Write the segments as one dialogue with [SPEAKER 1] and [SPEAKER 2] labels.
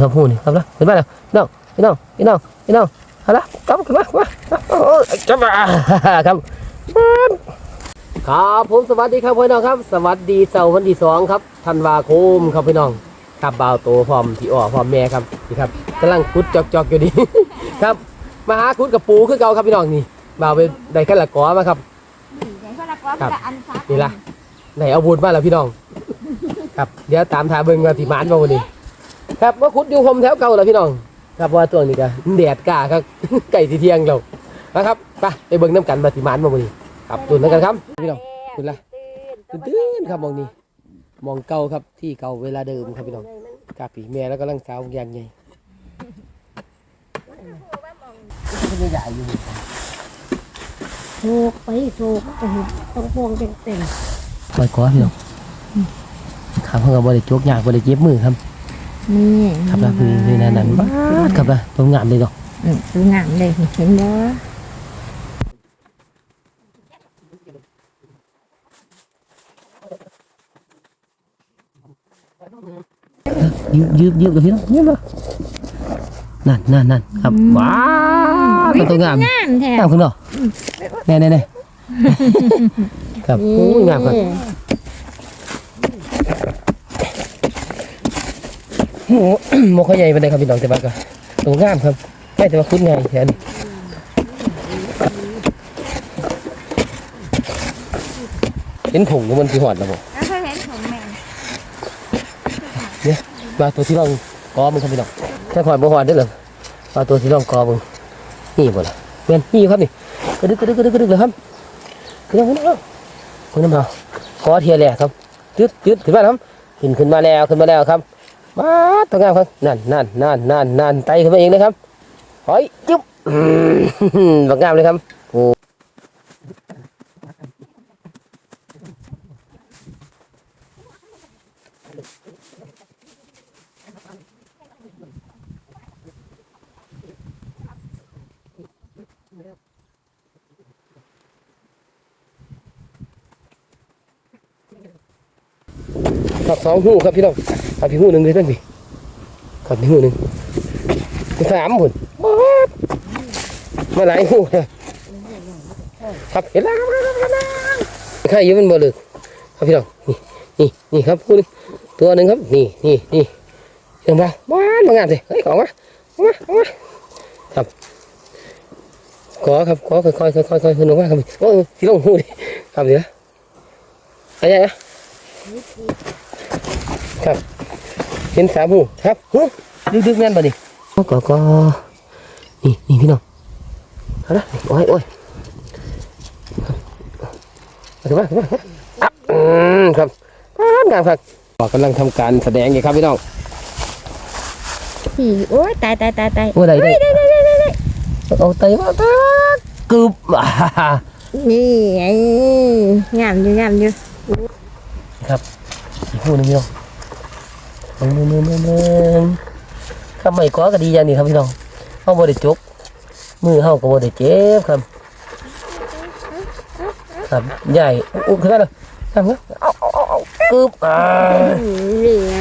[SPEAKER 1] ครับพูนี่ครับแล้วขึ้นมาแล้วพี่น้องพี่น้องพี่น้องพี่น้องเอาละกลับขึ้นมามาโอ้ยจับมาครับครับผมสวัสดีครับพี่น้องครับ สวัสดีเสาร์วันที่สองครับธันวาคมครับพี่น้องครับบ่าวโตพร้อมที่อ้อพร้อมแม่ครับนี่ครับกำลังคุดจอกๆอยู่ดีครับมาหาคุดกับปูคือเก่าครับพี่น้องนี่บ่าวไปได้ขั้นละกอมาครับ
[SPEAKER 2] เดี๋ยวเขาละก็
[SPEAKER 1] ครับ
[SPEAKER 2] จะอันซัก
[SPEAKER 1] นี่ล่ะไหนเอาบุญมาแล้วพี่น้อง ครับเดี๋ยวตามทาเบิ่งว่าสิหมานมาวันนี้ ครับว่าคุดอยู่ผมแถวเก่าแล้วพี่น้อง ครับว่าตัวนี้ก็แดดกล้าครับไก่สีเที่ยงเรานะครับไปไปเบิ่งน้ำกันว่าสิหมานมาวันนี้ครับตุนแล้วกันครับพี่น้องคุณล่ะตื่นตื่นครับมองนี้มองเก่าครับที่เก่าเวลาเดิมครับพี่น้องกาปีแม่แล้วก็ลังสาวอย่างใหญ่ไม่ใหญ่อยู่
[SPEAKER 2] โชกไปโชกไปต้องพวงเต็ม
[SPEAKER 1] ปล่อยก้อพี่น้องขาเพิ่งกับบริโจกยากบริเจ็บมือครับ
[SPEAKER 2] ๆนี่
[SPEAKER 1] ครับแล้วคือนี่นั่นนั่นบ้าดครับแล้วตรงงามเลยเนาะ
[SPEAKER 2] อืมดูงามเลยเห็นบ่
[SPEAKER 1] ยืบยืบยืบกับพี่น้องยืบเลยนั่นนั่นนั่นครับว้าวมันตรงงาม
[SPEAKER 2] งามแท้
[SPEAKER 1] งามขึ้นเนาะแน่แน่แน่ครับโอ้ยงามครับ โอ้โหโมเขาใหญ่ไปเลยครับพี่น้องแต่ว่าก็ตรงงามครับไม่แต่ว่าคุ้นง่ายแค่นี้เห็นผงก็มันสีหอดแล้วบ่
[SPEAKER 2] แล้วเคยเห็นของแม่
[SPEAKER 1] มาตัวที่ลองกอมึงครับพี่น้องแค่หอดบ่หอดได้หรอมาตัวที่ลองกอมึงนี่บ่ล่ะแม่นนี่ครับนี่กระดึกกระดึกกระดึกกระดึกเลยครับขึ้นมาขึ้นมาขึ้นมาขอเทียแหละครับยึดยึดขึ้นมาครับขึ้นขึ้นมาแล้วขึ้นมาแล้วครับ มาตัวงามครับนั่นนั่นนั่นนั่นนั่นไตขึ้นมาเองเลยครับหอยจุ๊บอืมบักงามเลยครับ ครับสองหูครับพี่น้องครับพี่หูหนึ่งเลยท่านพี่ครับพี่หูหนึ่งสามหุ่นมาดมาหลายหูครับเห็นแล้วครับครับครับครับใครอยืมมันบ่เลยครับพี่น้องนี่นี่นี่ครับคู่หนึงตัวหนึ่งครับ นี่นี่นี่เห็นปะว้านมางานสิเฮ้ยของมาเอามาเอามาครับขอครับขอค่อยๆค่อยค่อยๆขึ้นลงมาครับโอ้ยที่ลงหูดิครับเดี๋ยวอะไรนะ ครับ เห็นสามหูครับหูดึกดึกๆแม่นบ่นี่ก็ก็นี่นี่พี่น้องเอาละโอ้ยโอ้ยมาถึงมาถึงมาอะอืมครับงามครับกำลังทำการแสดงอยู่ครับพี่น้อง
[SPEAKER 2] สี่โอ้ยตายตายตายตาย
[SPEAKER 1] โอ้ยได้ได้เอาเตะมาตะกึบอ่า
[SPEAKER 2] นี่ไอ้งามอยู่งามอยู่
[SPEAKER 1] ครับอีกหูหนึงพี่น้อง มึงมึงมึงมึงมึงครับไม่ก้อก็ดีอย่างนี้ครับพี่น้องเอาบ่ได้จกมือเฮาก็บ่ได้เจ็บครับ ครับใหญ่อุ้มขึ้นมาเลยทำเงี้ยเอาเอาเอาเอากึบอ่า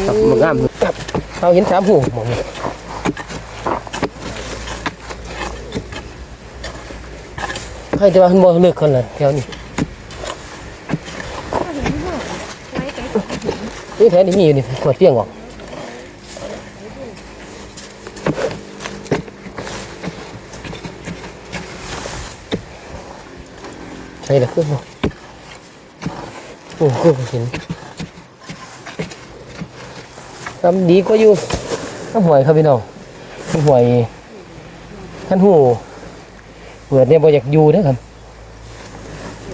[SPEAKER 1] ครับมันงามครับเอาเห็นสามหูมองให้แต่ว่ามันบ่เลือกคนละแถวนี้นี่แถวนี้มีอยู่นี่ขวดเปี้ยงออก ช่ละขึ้นบ่โอ้โหเห็นทำดีก็อยู่ข้าหวยครับพี่น้องข้าหวยท่านหูเปิดเนี่ยบ่อยากอยู่นะครับ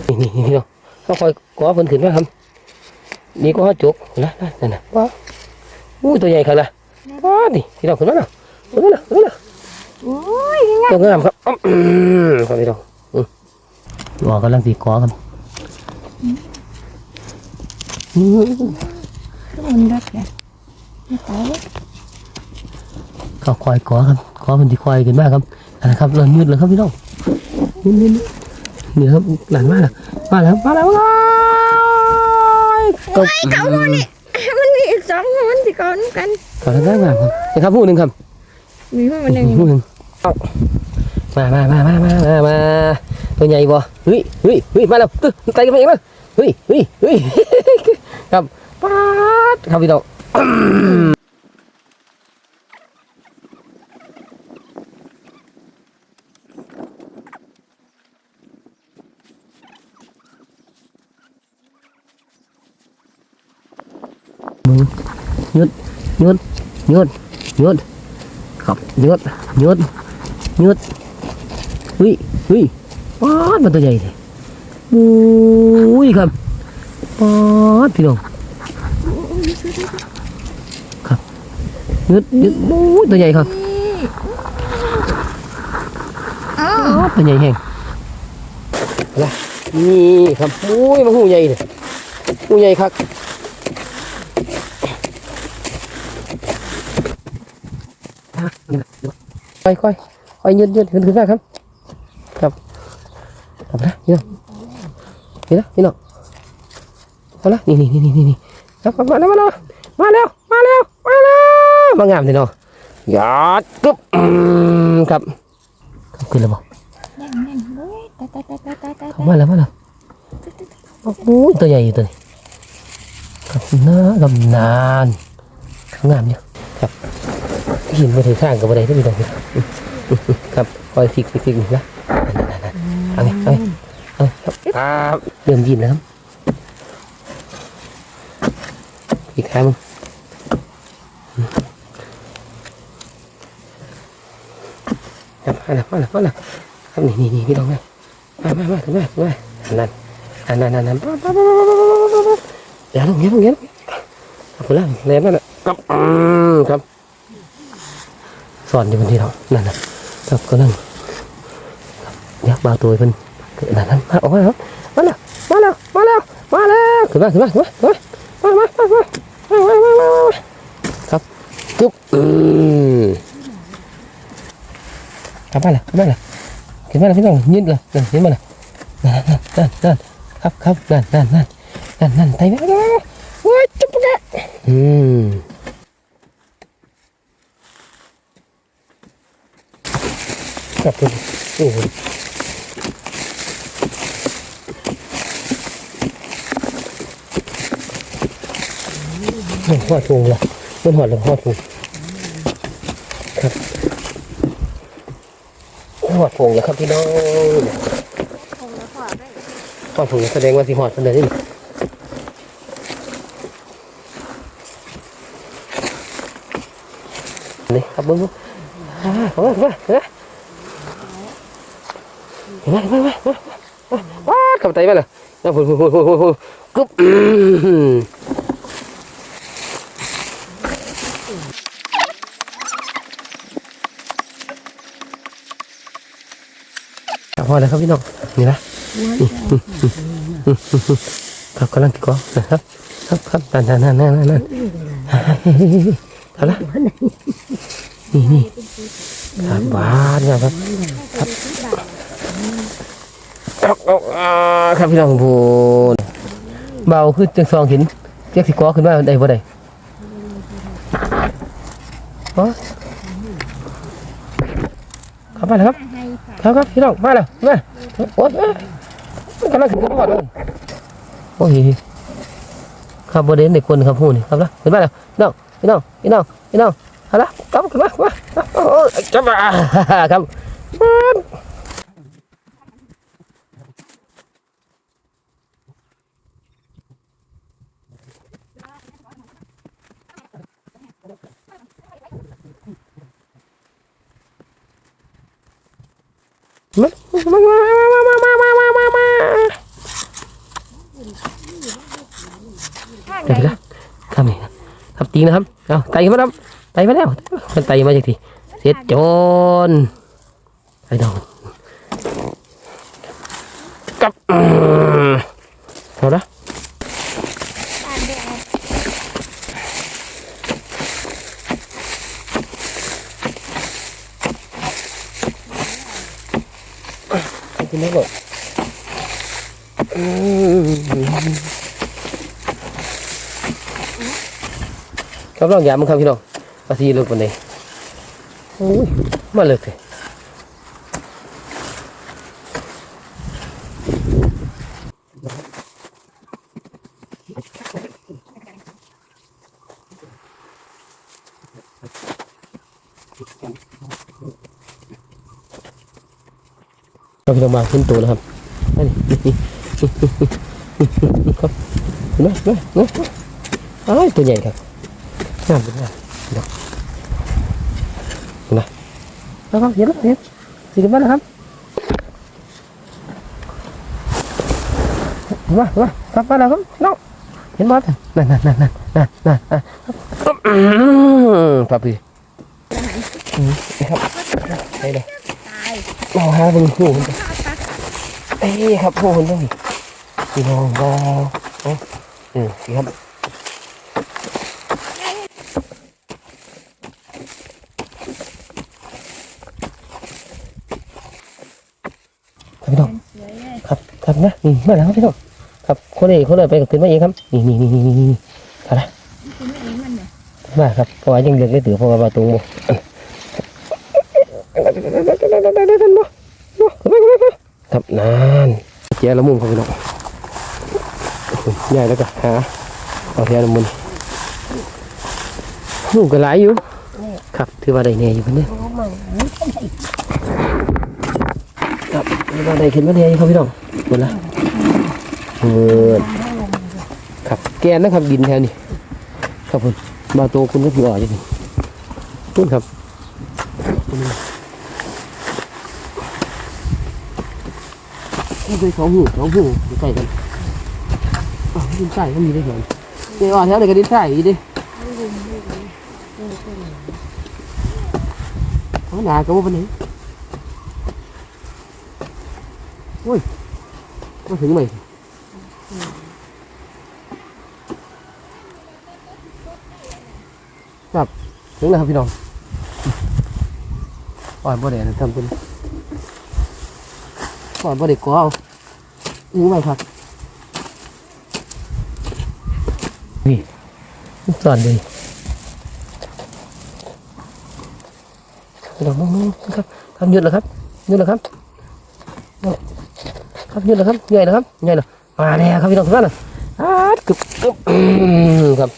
[SPEAKER 1] นี่นี่นี่พี่น้องเขาคอยกอเพิ่นขึ้นมาครับนี่ก็ห้าจุกนะนะนั่นน่ะว้าวอู้ตัวใหญ่ครับล่ะว้าวนี่พี่น้องขึ้นมาแล้วขึ้นมาแล้วขึ้นมาแล้ว
[SPEAKER 2] โอ้ย
[SPEAKER 1] ตัวงามครับอ้อมอืมครับพี่น้องอืม หมอกำลังตีกอครับอืม
[SPEAKER 2] มันรักแกไม่ตายเขา
[SPEAKER 1] ควายกอครับกอมันที่ควายกันมากครับอันะครับเริ่มมืดแล้วครับพี่น้องนี่นี่นี่นี่ครับหลานมาแล้วมาแล้วมาแล้วว้ยตก
[SPEAKER 2] เขาหมดนี่มันมีอีกสองมันสิก่อนกัน
[SPEAKER 1] ขอแล้วงามครับนะครับผู้หนึ่งครับ
[SPEAKER 2] มีห้องมันยัง
[SPEAKER 1] ผู้หนึ่งมามามามามามา ตัวใหญ่บ่เฮ้ยเฮ้ยเฮ้ยมาแล้วตึ๊ดไตกันไปเองแล้วเฮ้ยเฮ้ยเฮ้ยครับป๊าดครับพี่น้องมึงหยุดหยุดหยุดหยุดครับหยุดหยุดหยุดเฮ้ยเฮ้ย ป๊าดมันตัวใหญ่เลยอุ้ยครับป๊าดพี่น้องครับยุดยุดโอ้ยตัวใหญ่ครับ
[SPEAKER 2] อ้า
[SPEAKER 1] ป๊าดตัวใหญ่แห้งละนี่ครับโอ้ยมันหูใหญ่เลยหูใหญ่ครับค่อยค่อยค่อยยืดยืดขึ้นขึ้นมาครับครับ ครับนะนี่นะนี่นะนี่เนาะเอาละนี่นี่นี่นี่นี่ครับมาแล้วมาแล้วมาแล้วมาแล้วมาแล้วมางามเลยเนาะยอดกึ๊บครับครับขึ้นแล้วบ่
[SPEAKER 2] แน่นแน่นเฮ้ยตายตายตายตายตายตาย
[SPEAKER 1] ครับมาแล้วมาแล้วโอ้โหตัวใหญ่อยู่ตัวนี้ครับน้ากำนานงามอยู่ครับหินมาถึงข้างกับอะไรที่มีตรงนี้ครับคอยฟิกฟิกฟิกนะนั่นๆๆ เอาไงเอาไงเอาไงครับครับเริ่มยิ้มแล้วครับอีกครั้งมึงครับมาแล้วมาแล้วมาแล้วครับนี่นี่นี่พี่น้องไงมามามาถึงมาถึงมานั่นนั่นนั่นนั่นนั่นปั๊บปั๊บปั๊บปั๊บปั๊บปั๊บปั๊บอย่าลงอย่าลงอย่าลงเอาไปแล้วแรงนั่นแหละครับอืมครับสอนอยู่บนที่เรานั่นน่ะครับก็นั่ง nhắc bao tuổi mình là nó má ối lắm má nào má nào má nào má nào thử má thử má thử má thử má thử má thử má khóc cúp khóc má nào khóc má nào cái má nào cái nào nhìn là nè nhìn mà nè nè nè nè nè khóc khóc nè nè nè nè nè tay má đó ui chụp cái ừ Hãy subscribe cho kênh Ghiền Mì Gõ Để không bỏ lỡ những video hấp dẫn ามาครับกึ๊บอืมกลับมาแล้วกลับมาแล้วขึ้นมาแล้วพี่น้องยืดเลยนั่นขึ้นมาแล้วนั่นนั่นนั่นนั่นครับครับนั่นนั่นนั่นนั่นนั่นไต่ไปแล้วโอ้ยจุ๊บปุ๊กะอืมครับผมโอ้โหมันหอดพุงละมันหอดหรือหอดพุงครับหอดพุงแล้วครับพี่น้องหอดพุงแสดงว่าสิหอดคนเดียวนี่นี่ครับเบิ้งดูอ่าเข้ามาเข้ามาเข้ามามามามามาว้าขับไตมาเลยนะพูดพูดพูดพูดพูดกึ๊บอืม พอแล้วครับพี่น้องนี่นะครับกำลังติดกอนะครับครับครับนั่นนั่นนั่นนั่นนั่นเอาละนี่นี่ครับบานครับครับครับพี่น้องพูนเบาคือจังซองเห็นเรียกสิกอขึ้นมาได้บ่ได้ อ๋อครับมาแล้วครับครับครับพี่น้องมาแล้วมาโอ๊ยกำลังขึ้นก่อนเลยโอ้ยครับบ่ได้เห็นเด็กคนครับพูนครับนะขึ้นมาแล้วพี่น้องพี่น้องพี่น้องพี่น้องเอาละครับขึ้นมามาโอ้ยจับมาครับ มามามามามามามามามาเดี๋ยวนะทำนี่ครับตีนะครับเอาไต่มาแล้วไต่มาแล้วมันไต่มาจากที่เสร็จโจนไอ้ดองกับอืมเอาละกินได้หมดอืม ครับลองยามมึงครับพี่น้องภาษีลูกคนนี้โอ้ยมาเลยสิเราพี่น้องมาขึ้นตัวแล้วครับอันนี้ครับเห็นไหมเห็นไหมเห็นไหมอ้าวตัวใหญ่ครับ งามเป็นงามเนาะเห็นไหมแล้วครับเห็นแล้วเห็นสี่สิบวันแล้วครับเห็นไหมเห็นไหมครับมาแล้วครับน้องเห็นบอสนั่นนั่นนั่นนั่นนั่นนั่นนั่นอืมครับพี่ครับไปเลย
[SPEAKER 2] ตาย
[SPEAKER 1] เราหาบิ่งหูเอ้ยครับหูมันต้องมีพี่น้องเราเอ้ยครับพี่น้อง
[SPEAKER 2] สวยเลย
[SPEAKER 1] ครับครับนะนี่มาแล้วครับพี่น้องครับคนเอกคนเอกไปกับขึ้นมาเองครับ นี่นี่นี่นี่นี่นี่ครับนะ
[SPEAKER 2] คุณไม่เองมันเนี่ย
[SPEAKER 1] มาครับเพราะว่ายังเด็กได้ถือเพราะว่าประตูโมครับนานเจ้าละมุมครับพี่น้องใหญ่แล้วก็หาเอาแค่ละมุมหนูก็หลายอยู่ครับถือว่าได้แน่อยู่เพิ่นเด้อ
[SPEAKER 2] โอ้มัน
[SPEAKER 1] ครับถือว่าได้ขึ้นมาแน่อยู่ครับพี่น้อง หมดละเออครับแกนนะครับดินแถวนี้ครับคุณมาโตคุณก็ถืออ่อยอยู่นี่นู่นครับนี่คือสองหูสองหูอยู่ใกล้กันอ๋อดินใต้ก็มีได้เหมือนเดี๋ยวอ่อนแถวไหนก็ดินใต้อีดิเขาหนาก็ว่าปานไหนโอ้ย มาถึงไหมครับถึงแล้วครับพี่น้องอ่อนบ่ได้นะทำเป็นอ่อนบ่ได้ก็เอาถึงไหมครับนี่สอนดีลองมองครับครับหยุดแล้วครับหยุดแล้วครับ ครับยืดแล้วครับใหญ่แล้วครับใหญ่แล้วมาแล้วครับพี่น้องทุกท่านอ่ากึบกึบครับ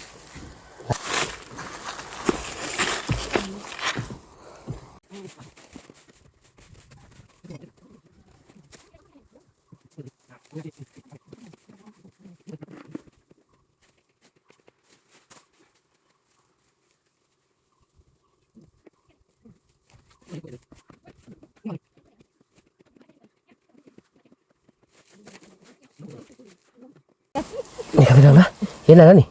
[SPEAKER 1] พี่น้อง นะเห็นอะไรแล้วนี่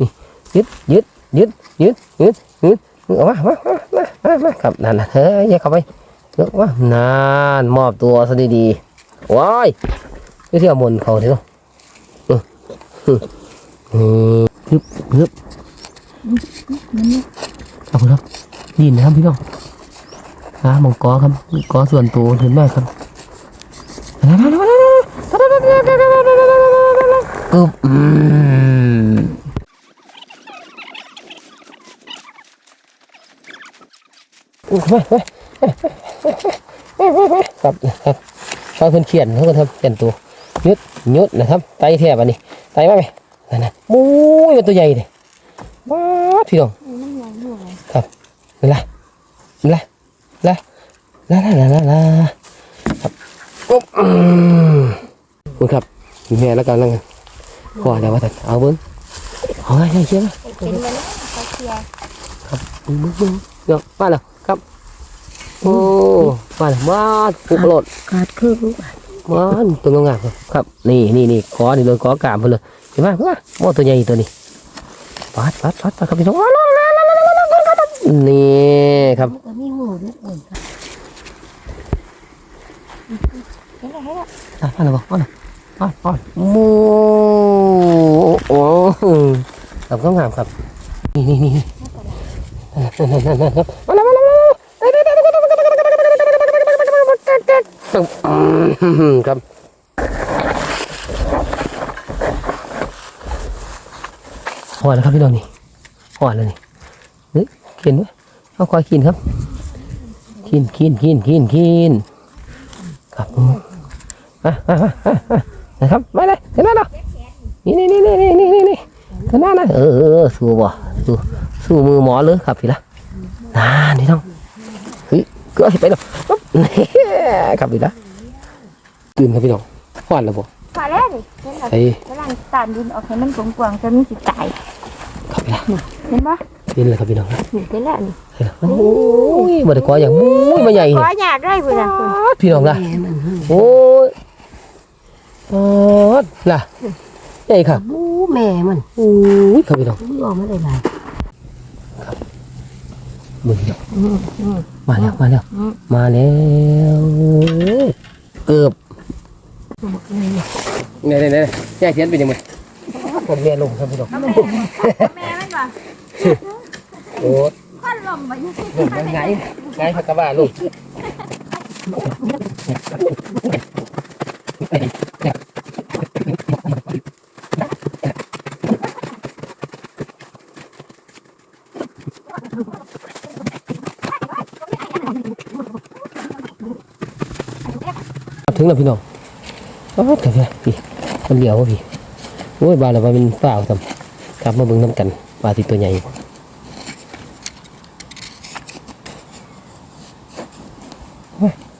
[SPEAKER 1] นี่ยึดยึดยึดยึดยึดยึดเอามามามามามาครับนั่นนะเฮ้ยอย่าเข้าไปเยอะว่านานมอบตัวซะดีๆว้ายนี่ที่เอามนเขาทีเนาะออเอออืมฮึบฮึบครับพี่น้องดินนะครับพี่น้องอ่ามังกรครับมังกรส่วนตัวเห็นไหมครับกึบอืมไปไป ครับครับเขาเพิ่นเขียนเขาก็ทำเขียนตัวยุดยุดนะครับไตแทบอันนี้ไตมาไหมนั่นนะมุ้ยมันตัวใหญ่เลยว้าดพี่น้อง
[SPEAKER 2] มันหวานหัว
[SPEAKER 1] นั่นละนั่นละละละละละละละครับอุ๊บอืมคุณครับมีแม่แล้วกันแล้วกันพอแล้วว่าแต่เอาเบิ้งเอาไงให้เชื่อ
[SPEAKER 2] เป็นมันนะเขาเชียร์
[SPEAKER 1] ครับมึงมึงมึงเดี๋ยวมาแล้วครับ โอ้มาแล้วมาปุกโหลด
[SPEAKER 2] ขาดครึ่ง
[SPEAKER 1] มาตัวงามๆครับครับ นี่นี่นี่คอนี่โดนคอกามไปเลยเห็นไหมว่าโม่ตัวใหญ่ตัวนี้ปัดปัดปัดปัดครับพี่น้องนี่ครับ
[SPEAKER 2] มันก็มีหูด้วยเหมือนกันเห็นไหมเห็นไหม
[SPEAKER 1] อะมาแล้วบอกมาแล้วมามาโมโอ้ครับงามครับนี่นี่นี่นั่นนั่นนั่นนั่นครับมาแล้วมาแล้วมาแล้ว ครับหอดแล้วครับพี่น้องนี่หอดแล้วนี่เฮ้ยกินไหมเอาคอยกินครับกินกินกินกินกินครับมามามานะครับมาเลยขึ้นมาเนาะนี่นี่นี่นี่นี่นี่นี่ขึ้นมานะเออเออเออสู้บ่สู้สู้มือหมอเลยครับพี่ละนานี่ต้องเฮ้ยก็ให้ไปเนาะ ครับพี่ละตื่นครับพี่น้องหวานแล้วบ่
[SPEAKER 2] พอแล้วนี่เห็นแบบ
[SPEAKER 1] ไอ้
[SPEAKER 2] กำลังตานดินออกให้มันกว้างๆจนมันสิตาย
[SPEAKER 1] ครับพี่ละ
[SPEAKER 2] เห็นปะ
[SPEAKER 1] เห็นเลยครับพี่น้อง
[SPEAKER 2] นี่เห็นแล้วนี่
[SPEAKER 1] เห็นแล้วโอ้ยบ่ได้กออย่างมุ้ยมาใหญ่
[SPEAKER 2] ข
[SPEAKER 1] นี่
[SPEAKER 2] ออยากได้พุ่นน่ะพุ่น
[SPEAKER 1] พี่น้องล่ะโอ้ยโอ้ยล่ะใหญ่ครับ
[SPEAKER 3] บูแม่มัน
[SPEAKER 1] โอ้ยครับพี่น้อง
[SPEAKER 3] เลือกไม่ได้หลาย
[SPEAKER 1] มึงเนาะ
[SPEAKER 3] อื มอืม
[SPEAKER 1] มาแล้วมาแล้ว
[SPEAKER 3] อืม
[SPEAKER 1] มาแล้วเกือบเนี่ยเนี่ยเนี่ยแยกเทียนเป็นยังไงผมเรียนลงครับพี่น้อง
[SPEAKER 2] แม่มันบ่
[SPEAKER 1] โอ้ย
[SPEAKER 2] ควันลมบ่อยู่
[SPEAKER 1] ลงไงไงพักกะบ้าลง แล้วพี่น้องอ๋อถึงแล้วพี่มันเดียวพี่โอ้ยบาแล้วว่ามันฝ้าทำกลับมาเบิ่งน้ำกันปลาที่ตัวใหญ่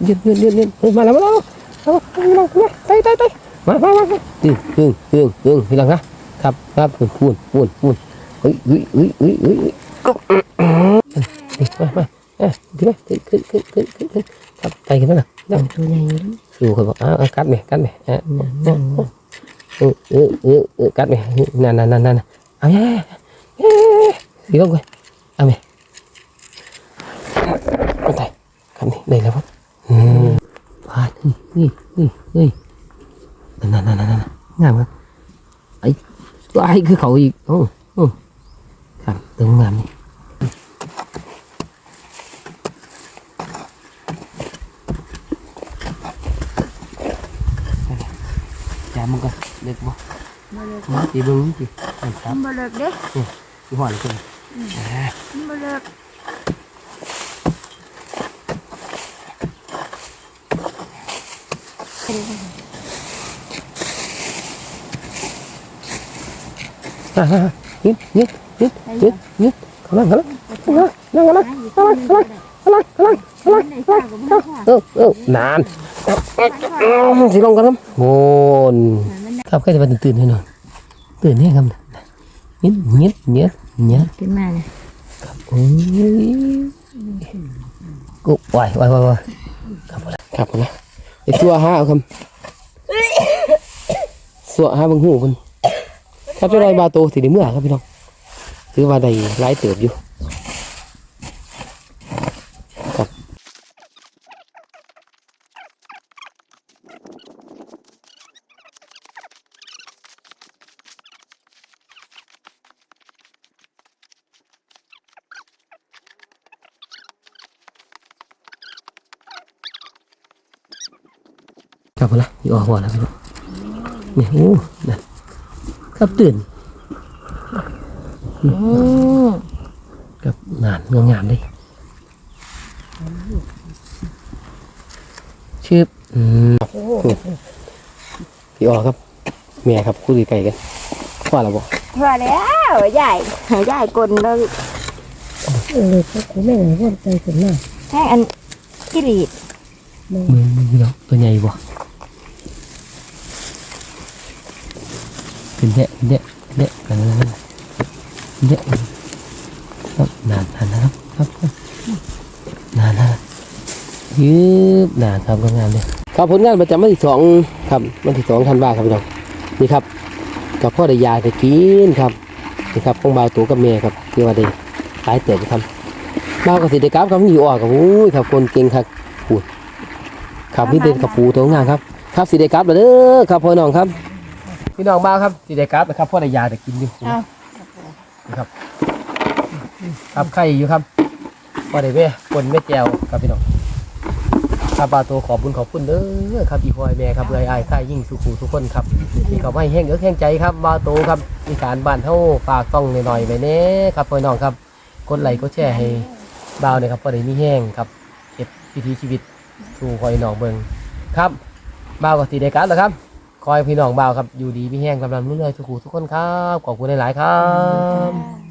[SPEAKER 1] ยืนยืนยืนยืนเฮ้ยมาแล้วมาแล้วมาแล้วมาแล้วไปไปไปมามามาตึงตึงตึงตึงพี่หลังนะครับครับพูนพูนพูนเฮ้ยเฮ้ยเฮ้ยเฮ้ยเฮ้ยก็มามาเอ้ยขึ้นขึ้นขึ้นขึ้นขึ้นขึ้นครับไปกันนั่นน่ะ
[SPEAKER 3] ตัวใหญ่
[SPEAKER 1] ดูคนบอกอ้าวกัดไหมกัดไหมอะเออเออเออเออกัดไหมนั่นนั่นนั่นนั่นเอาแย่แย่สีลงไปเอาไหมเอาไปครับนี่ได้แล้วครับอืมพาดเฮ้ยเฮ้ยเฮ้ยเฮ้ยนั่นนั่นนั่นนั่นงามครับไอ้ตัวไอ้คือเขาอีกโอ้โอ้ครับตรงงามนี่จา มันก็เล็กบ่มาตีเบิ้งสิครับ
[SPEAKER 2] มันบ่เลิกเด้
[SPEAKER 1] ที่หัวเลย
[SPEAKER 2] มันบ่เลิก
[SPEAKER 1] ยึดยึดยึดยึดยึดกำลังกำลังกำลังกำลังกำลังกำลังกำลังกำลังกำลัง
[SPEAKER 2] ได้จ้าก็บ่ได้
[SPEAKER 1] เออเออนานสิลงกันครับโอน ครับก็จะมาตื่นๆให้หน่อยตื่นให้ครับเงี้ยเงี้ยเงี้ยเงี้ย
[SPEAKER 2] ขึ้นมาเลย
[SPEAKER 1] โอ้ยกูไหวไหวไหวไหวครับผมครับผมนะไอตัวห้าเอาคำสัวห้าบังหูคนครับจะได้บาโตสีในเมื่อครับพี่น้อง ถือว่าได้หลายเติบอยู่ ครับผมนะอยู่ออกหัวแล้วพี่น้องเนี่ยโอ้นะครับตื่น
[SPEAKER 2] อืม
[SPEAKER 1] กับงานงานเลยชื่ออืมพี่ออครับเมียครับคู่ดีไก่กันว่าเราบอก
[SPEAKER 2] พอแล้วใหญ่ใหญ่กลนแล้ว
[SPEAKER 3] เออพวกกูแม่ไหนพวกใจขึ้นมา
[SPEAKER 2] แห้งอันกิรีด
[SPEAKER 1] มือมือพี่น้องตัวใหญ่บ่ เป็นเดะเป็นเดะเป็ดะกันเลยเดะครับนานนานนะครับครับนานนะยืบนานครับงานเลยครับผลงานประจำวันที่สองครับวันที่สองธันวาครับพี่น้องนี่ครับกับพ่อได้ยาได้กินครับนี่ครับของบ่าวตัวกับเมียครับที่ว่าได้ขายเติบครับบ่าวกับสิเดกราฟครับอยู่ออกครับโอ้ยครับคนเก่งครับพูดครับพี่เด่นกับปูตัวงานครับ ครับสีเดกัสมาเด้อครับพ่อน้องครับ พี่น้องมาครับสีเดกัสนะครับพ่อได้ยาแต่กินอยู่นะครับครับไข่อยู่ครับพ่อได้แม่คนแม่แจวครับพี่น้องครับปลาตัวขอบคุญขอบคุณเด้อครับอีพอยแม่ครับเลยไอ้ไข่ยิ่งสุขูทุกคนครับที่เขาไม่แห้งเอื้อแห้งใจครับปลาโตครับอีสานบ้านเฮาฝากต้องหน่อยๆไว้เน่ครับพ่อน้องครับกดไลค์กดแชร์ให้บ่าวหน่อยครับพอได้มีแห้งครับเก็บวิถีชีวิตสู่คอยน้องเบิงครับบ่าวกับสีเดกัสเหรอครับ คอยพี่น้องบ่าวครับ อยู่ดีพี่แห้งกำลังรุ่นเลยทุกคู่ทุกคนครับ ขอบคุณหลาย ๆ ครับ